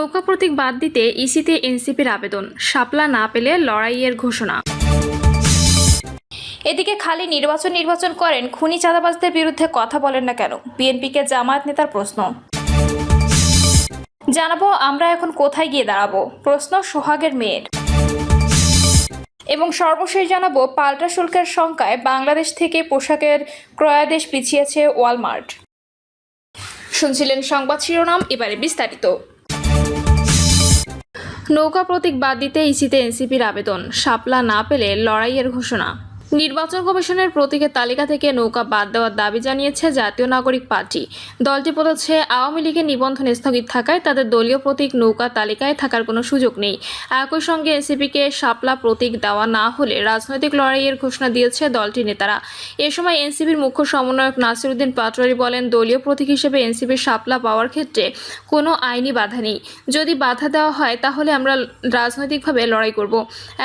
নৌকা প্রতীক বাদ দিতে ইসিতে এনসিপির আবেদন, শাপলা না পেলে লড়াইয়ের ঘোষণা। এদিকে খালি নির্বাচন নির্বাচন করেন, খুনি চাঁদাবাজদের বিরুদ্ধে কথা বলেন না কেন? বিএনপিকে জামায়াত নেতার প্রশ্ন। জানাব, আমরা এখন কোথায় গিয়ে দাঁড়াবো? প্রশ্ন সোহাগের মেয়ের। এবং সর্বশেষ জানাব, পাল্টা শুল্কের সংখ্যায় বাংলাদেশ থেকে পোশাকের ক্রয়াদেশ পিছিয়েছে ওয়ালমার্ট। শুনছিলেন সংবাদ শিরোনাম, এবারে বিস্তারিত। নৌকা প্রতীক বাদ দিতে ইসিতে এনসিপির আবেদন। সাপলা না পেলে লড়াইয়ের ঘোষণা। নির্বাচন কমিশনের প্রতীকের তালিকা থেকে নৌকা বাদ দেওয়ার দাবি জানিয়েছে জাতীয় নাগরিক পার্টি। দলটি বলেছে, আওয়ামী লীগের নিবন্ধন স্থগিত থাকায় তাদের দলীয় প্রতীক নৌকা তালিকায় থাকার কোনো সুযোগ নেই। একই সঙ্গে এনসিপিকে শাপলা প্রতীক দেওয়া না হলে রাজনৈতিক লড়াইয়ের ঘোষণা দিয়েছে দলটির নেতারা। এ সময় এনসিপির মুখ্য সমন্বয়ক নাসিরুদ্দিন পাটোয়ারি বলেন, দলীয় প্রতীক হিসেবে এনসিপির শাপলা পাওয়ার ক্ষেত্রে কোনো আইনি বাধা নেই। যদি বাধা দেওয়া হয়, তাহলে আমরা রাজনৈতিকভাবে লড়াই করব।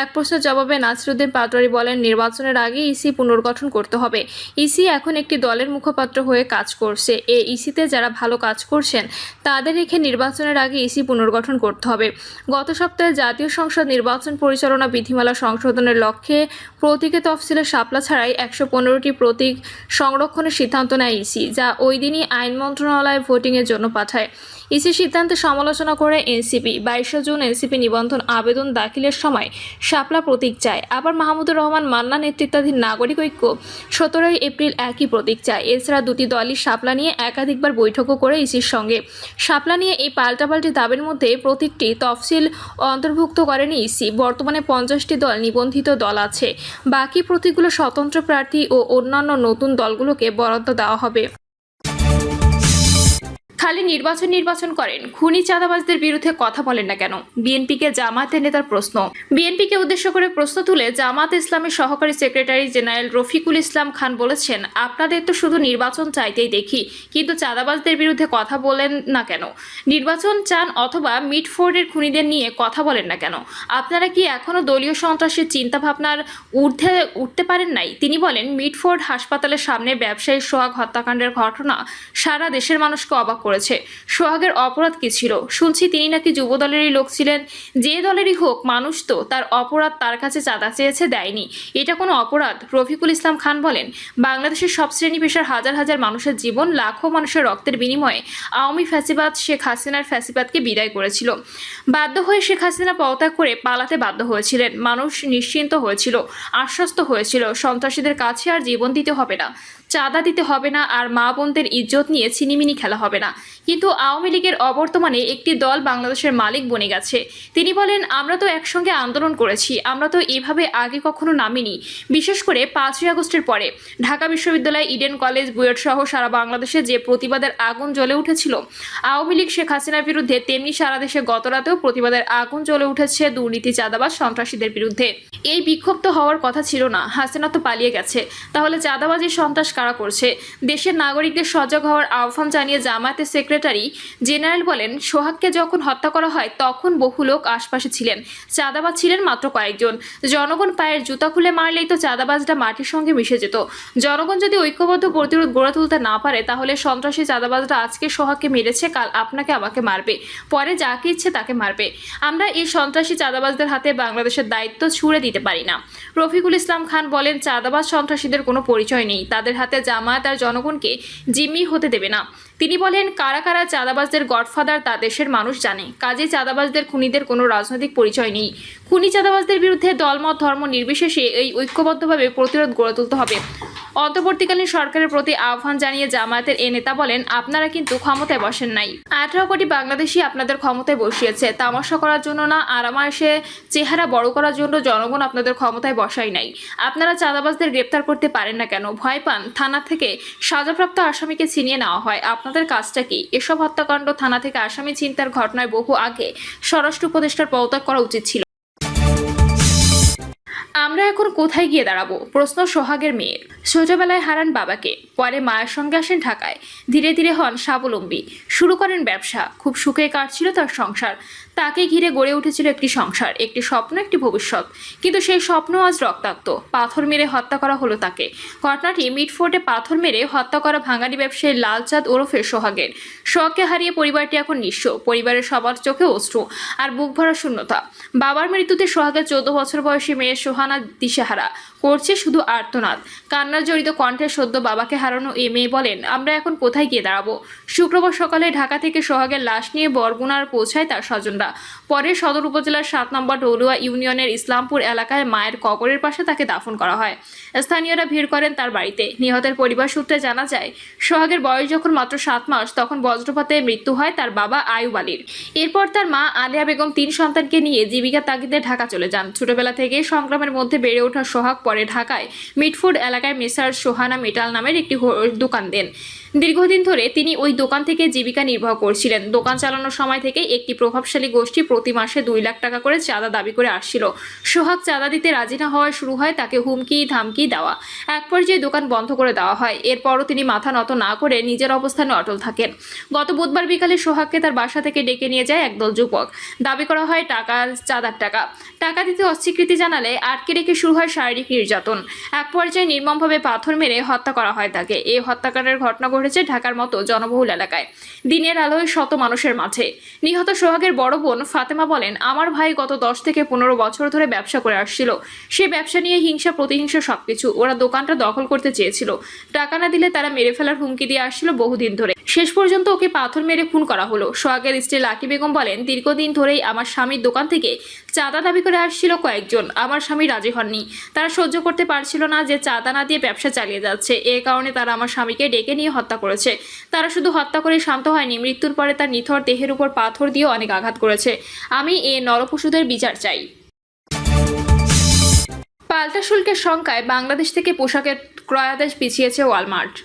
এক প্রশ্নের জবাবে নাসিরুদ্দিন পাটোয়ারি বলেন, নির্বাচনের আগে ইসি পুনর্গঠন করতে হবে। ইসি এখন একটি দলের মুখপাত্র হয়ে কাজ করছে। এ ইসিতে যারা ভালো কাজ করছেন, তাদের রেখে নির্বাচনের আগে ইসি পুনর্গঠন করতে হবে। গত সপ্তাহে জাতীয় সংসদ নির্বাচন পরিচালনা বিধিমালা সংশোধনের লক্ষ্যে প্রতীকে তফসিলে সাপলা ছাড়াই একশো পনেরোটি প্রতীক সংরক্ষণের সিদ্ধান্ত নেয় ইসি, যা ওই দিনই আইন মন্ত্রণালয়ে ভোটিংয়ের জন্য পাঠায়। ইসি সিদ্ধান্তে সমালোচনা করে এনসিপি। বাইশে জুন এনসিপি নিবন্ধন আবেদন দাখিলের সময় শাপলা প্রতীক চায়। আবার মাহমুদুর রহমান মান্না নেতৃত্বাধীন নাগরিক ঐক্য। সতেরোই এপ্রিল একই প্রতীক চায়। এছাড়া দুটি দলই শাপলা নিয়ে একাধিকবার বৈঠকও করে ইসির সঙ্গে। শাপলা নিয়ে এই পাল্টাপাল্টি দাবির মধ্যে প্রতীকটি তফসিল অন্তর্ভুক্ত করেনি ইসি। বর্তমানে পঞ্চাশটি দল নিবন্ধিত দল আছে। বাকি প্রতীকগুলো স্বতন্ত্র প্রার্থী ও অন্যান্য নতুন দলগুলোকে বরাদ্দ দেওয়া হবে। খালি নির্বাচন নির্বাচন করেন। খুনি চাঁদাবাজদের বিরুদ্ধে কথা বলেন না কেন? বিএনপিকে জামায়াতের নেতার প্রশ্ন। বিএনপিকে উদ্দেশ্য করে প্রশ্ন তুলে জামাত ইসলামের সহকারী সেক্রেটারি জেনারেল রফিকুল ইসলাম খান বলেছেন, আপনাদের তো শুধু নির্বাচন চাইতেই দেখি, কিন্তু চাঁদাবাজদের বিরুদ্ধে কথা বলেন না কেন? নির্বাচন চান অথবা মিটফোর্ডের খুনিদের নিয়ে কথা বলেন না কেন? আপনারা কি এখনও দলীয় সন্ত্রাসের চিন্তাভাবনার ঊর্ধ্বে উঠতে পারেন নাই? তিনি বলেন মিটফোর্ড হাসপাতালের সামনে ব্যবসায়ী সোহাগ হত্যাকাণ্ডের ঘটনা সারা দেশের মানুষকে অবাক করেছে। সোহাগের অপরাধ কি ছিল? শুনছি তিনি নাকি যুব দলেরই লোক ছিলেন। যে দলেরই হোক, মানুষ তো, তার অপরাধ তার কাছে চাঁদা চেয়েছে, দেয়নি। এটা কোনো অপরাধ? রফিকুল ইসলাম খান বলেন, বাংলাদেশের সব শ্রেণি পেশার হাজার হাজার মানুষের জীবন লাখো মানুষের রক্তের বিনিময়ে আওয়ামী ফ্যাসিবাদ শেখ হাসিনার ফ্যাসিবাদকে বিদায় করেছিল। বাধ্য হয়ে শেখ হাসিনা পদত্যাগ করে পালাতে বাধ্য হয়েছিলেন। মানুষ নিশ্চিন্ত হয়েছিল, আশ্বস্ত হয়েছিল, সন্ত্রাসীদের কাছে আর জীবন দিতে হবে না। চাঁদা দিতে হবে না আর মা বোনদের ইজ্জত নিয়ে ছিনিমিনি খেলা হবে না। কিন্তু আওয়ামী লীগের অবর্তমানে একটি দল বাংলাদেশের মালিক বনে গেছে। তিনি বলেন, আমরা তো একসঙ্গে আন্দোলন করেছি। আমরা তো এভাবে আগে কখনো নামিনি। বিশেষ করে পাঁচই আগস্টের পরে। ঢাকা বিশ্ববিদ্যালয়, ইডেন কলেজ, বুয়েট সহ সারা বাংলাদেশে যে প্রতিবাদের আগুন জ্বলে উঠেছিল, আওয়ামী লীগ, শেখ হাসিনার বিরুদ্ধে তেমনি সারা দেশে গতরাতেও প্রতিবাদের আগুন জ্বলে উঠেছে দুর্নীতি, চাঁদাবাজ, সন্ত্রাসীদের বিরুদ্ধে। এই বিক্ষুব্ধ হওয়ার কথা ছিল না। হাসিনা তো পালিয়ে গেছে। তাহলে চাঁদাবাজি, সন্ত্রাস কারা করছে। দেশের নাগরিকদের সজাগ হওয়ার আহ্বান জানিয়ে জামায়াতের সেক্রেটারি জেনারেল বলেন, সোহাগকে যখন হত্যা করা হয়, তখন বহু লোক আশপাশে ছিলেন। চাঁদাবাজ ছিলেন মাত্র কয়েকজন। জনগণ পায়ের জুতা খুলে মারলেই তো চাঁদাবাজটা মাটির সঙ্গে মিশে যেত। জনগণ যদি ঐক্যবদ্ধ প্রতিরোধ গড়ে তুলতে না পারে, তাহলে সন্ত্রাসী চাঁদাবাজরা আজকে সোহাগকে মেরেছে, কাল আপনাকে আমাকে মারবে। পরে যাকে ইচ্ছে তাকে মারবে। আমরা এই সন্ত্রাসী চাঁদাবাজদের হাতে বাংলাদেশের দায়িত্ব ছুড়ে দিতে পারি না। রফিকুল ইসলাম খান বলেন, চাঁদাবাজ সন্ত্রাসীদের কোনো পরিচয় নেই। তাদের হাতে জামায়াত আর জনগণকে জিম্মি হতে দেবে না। তিনি বলেন, কারা কারা চাঁদাবাজদের গডফাদার তা দেশের মানুষ জানে। কাজে চাঁদাবাজদের খুনিদের কোনো রাজনৈতিক পরিচয় নেই। খুনি চাঁদাবাজদের বিরুদ্ধে দলমত ধর্ম নির্বিশেষে এই ঐক্যবদ্ধভাবে প্রতিরোধ গড়ে তুলতে হবে। অন্তর্বর্তীকালীন সরকারের প্রতি আহ্বান জানিয়ে জামায়াতের এ নেতা বলেন, আপনারা কিন্তু ক্ষমতায় বসেন নাই। আঠারো কোটি বাংলাদেশি আপনাদের ক্ষমতায় বসিয়েছে। তামাশা করার জন্য না, আরামায়েশে চেহারা বড় করার জন্য জনগণ আপনাদের ক্ষমতায় বসাই নাই। আপনারা চাঁদাবাজদের গ্রেপ্তার করতে পারেন না কেন? ভয় পান? থানা থেকে সাজাপ্রাপ্ত আসামিকে ছিনিয়ে নেওয়া হয়। আপনাদের কাজটা কি? এসব হত্যাকাণ্ড থানা থেকে আসামি চিন্তার ঘটনায় বহু আগে স্বরাষ্ট্র উপদেষ্টার পদত্যাগ করা উচিত ছিল। আমরা এখন কোথায় গিয়ে দাঁড়াবো? প্রশ্ন সোহাগের মেয়ের। ছোটবেলায় হারান বাবাকে। পরে মায়ের সঙ্গে আসেন ঢাকায়। ধীরে ধীরে হন স্বাবলম্বী। শুরু করেন ব্যবসা। খুব সুখে কাটছিল তার সংসার। তাকে ঘিরে গড়ে উঠেছিল একটি সংসার, একটি স্বপ্ন, একটি ভবিষ্যৎ। কিন্তু সেই স্বপ্ন আজ রক্তাক্ত। পাথর মেরে হত্যা করা হলো তাকে। ঘটনাটি মিটফোর্টে পাথর মেরে হত্যা করা ভাঙাড়ি ব্যবসায়ী লালচাঁদ ওরফে সোহাগের। সোহাগকে হারিয়ে পরিবারটি এখন নিঃস্ব। পরিবারের সবার চোখে অশ্রু আর বুক ভরা শূন্যতা। বাবার মৃত্যুতে সোহাগের চোদ্দ বছর বয়সী মেয়ে সোহানা দিশেহারা করছে শুধু আর্তনাদ। কান্নার জড়িত কণ্ঠে সদ্য বাবাকে হারানো এই মেয়ে বলেন, আমরা এখন কোথায় গিয়ে দাঁড়াবো? শুক্রবার সকালে ঢাকা থেকে সোহাগের লাশ নিয়ে বরগুনার পৌঁছায় তার স্বজনরা। পরে সদর উপজেলার সাত নম্বর ডৌলুয়া ইউনিয়নের ইসলামপুর এলাকায় মায়ের কবরের পাশে তাকে দাফন করা হয়। স্থানীয়রা ভিড় করেন তার বাড়িতে। নিহতের পরিবার সূত্রে জানা যায়, সোহাগের বয়স যখন মাত্র সাত মাস, তখন বজ্রপাতে মৃত্যু হয় তার বাবা আয়ুব আলীর। এরপর তার মা আলিয়া বেগম তিন সন্তানকে নিয়ে জীবিকা তাগিদে ঢাকা চলে যান। ছোটবেলা থেকে সংগ্রামের মধ্যে বেড়ে ওঠা সোহাগ পরে ঢাকায় মিটফুড এলাকায় মেসার সোহানা মেটাল নামের একটি দোকান দেন। দীর্ঘদিন ধরে তিনি ওই দোকান থেকে জীবিকা নির্বাহ করছিলেন। দোকান চালানোর সময় থেকে একটি প্রভাবশালী গোষ্ঠী প্রতি মাসে দুই লাখ টাকা করে চাঁদা দাবি করে আসছিল। সোহাগ চাঁদা দিতে রাজি না হওয়া শুরু হয় তাকে হুমকি, ধামকি দেওয়া। এক পর্যায়ে দোকান বন্ধ করে দেওয়া হয়। এরপরও তিনি মাথা নত না করে নিজের অবস্থানে অটল থাকেন। গত বুধবার বিকালে সোহাগকে তার বাসা থেকে ডেকে নিয়ে যায় একদল যুবক। দাবি করা হয়, টাকা, চাঁদার টাকা। টাকা দিতে অস্বীকৃতি জানালে আটকে রেখে শুরু হয় শারীরিক নির্যাতন। এক পর্যায়ে নির্মমভাবে পাথর মেরে হত্যা করা হয় তাকে। এই হত্যাকাণ্ডের ঘটনা ঘটেছে ঢাকার মতো জনবহুল এলাকায়। দিনের আলোয় শত মানুষের মাঝে। নিহত সোহাগের বড় বোন ফাতেমা বলেন, আমার ভাই গত দশ থেকে পনেরো বছর ধরে ব্যবসা করে আসছিল। সে ব্যবসা নিয়ে হিংসা, প্রতিহিংসা সবকিছু। ওরা দোকানটা দখল করতে চেয়েছিল। টাকা না দিলে তারা মেরে ফেলার হুমকি দিয়ে আসছিল বহুদিন ধরে। শেষ পর্যন্ত ওকে পাথর মেরে খুন করা হলো। সোহাগের স্ত্রী লাকি বেগম বলেন, দীর্ঘদিন ধরেই আমার স্বামীর দোকান থেকে চাঁদা দাবি করে আসছিল কয়েকজন। আমার স্বামী রাজি হননি। তারা সহ্য করতে পারছিল না যে চাঁদা না দিয়ে ব্যবসা চালিয়ে যাচ্ছে। এ কারণে তারা আমার স্বামীকে ডেকে নিয়ে হত্যা করেছে। তারা শুধু হত্যা করে শান্ত হয়নি। মৃত্যুর পরে তার নিথর দেহের উপর পাথর দিয়ে অনেক আঘাত করেছে। আমি এ নরপশুদের বিচার চাই। পাল্টা শুল্কের সংখ্যায় বাংলাদেশ থেকে পোশাকের ক্রয়াদেশ পিছিয়েছে ওয়ালমার্ট।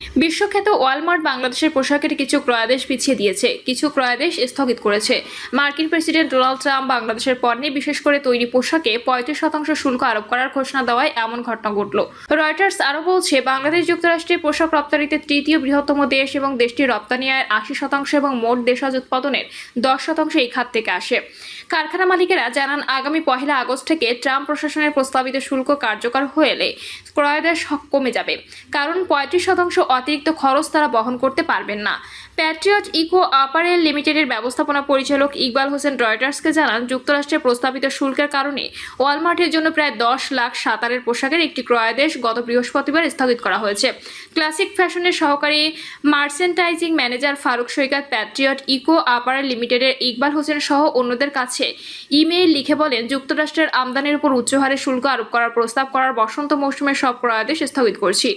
বিশ্বখ্যাত ওয়ালমার্ট বাংলাদেশের পোশাকের কিছু ক্রয়াদেশ পিছিয়ে দিয়েছে, কিছু ক্রয়াদেশ স্থগিত করেছে। মার্কিন প্রেসিডেন্ট ডোনাল্ড ট্রাম্প বাংলাদেশের পণ্যে বিশেষ করে তৈরি পোশাকে পঁয়ত্রিশ শতাংশ শুল্ক আরোপ করার ঘোষণা দেওয়ায় এমন ঘটনা ঘটল। রয়টার্স আরও বলছে, বাংলাদেশ যুক্তরাষ্ট্রের পোশাক রপ্তানিতে তৃতীয় বৃহত্তম দেশ এবং দেশটির রপ্তানি আয়ের আশি শতাংশ এবং মোট দেশজ উৎপাদনের দশ শতাংশ এই খাত থেকে আসে। কারখানা মালিকেরা জানান, আগামী পহেলা আগস্ট থেকে ট্রাম্প প্রশাসনের প্রস্তাবিত শুল্ক কার্যকর হলে ক্রয়াদেশ কমে যাবে। কারণ পঁয়ত্রিশ শতাংশ অতিরিক্ত খরচ তারা বহন করতে পারবেন না। প্যাট্রিয়ট ইকো আপারেল লিমিটেডের ব্যবস্থাপনা পরিচালক ইকবাল হোসেন রয়টার্সকে জানান যুক্তরাষ্ট্রের প্রস্তাবিত শুল্কের কারণে ওয়ালমার্টের জন্য প্রায় দশ লাখ সাঁতারের পোশাকের একটি ক্রয়াদেশ গত বৃহস্পতিবার স্থগিত করা হয়েছে। ক্লাসিক ফ্যাশনের সহকারী merchandising manager Faruk Saikat Patriot Eco Apparel লিমিটেডের ইকবাল হোসেন সহ অন্যদের কাছে ইমেইল লিখে বলেন, যুক্তরাষ্ট্রের আমদানির উপর উচ্চ হারে শুল্ক আরোপ করার প্রস্তাব করার বসন্ত মৌসুমের সব ক্রয়াদেশ স্থগিত করছি।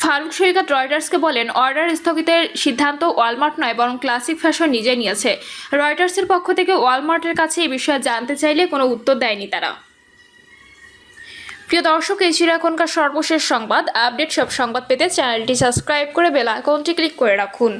ফারুক সৈকত রয়টার্সকে বলেন, অর্ডার স্থগিতের সিদ্ধান্ত ওয়ালমার্ট নয়, বরং ক্লাসিক ফ্যাশন নিজে নিয়েছে। রয়টার্সের পক্ষ থেকে ওয়ালমার্টের কাছে এই বিষয়ে জানতে চাইলে কোনো উত্তর দেয়নি তারা। প্রিয় দর্শক, এই ছিল এখনকার সর্বশেষ সংবাদ। আপডেট সব সংবাদ পেতে চ্যানেলটি সাবস্ক্রাইব করে বেলা আইকনটি ক্লিক করে রাখুন।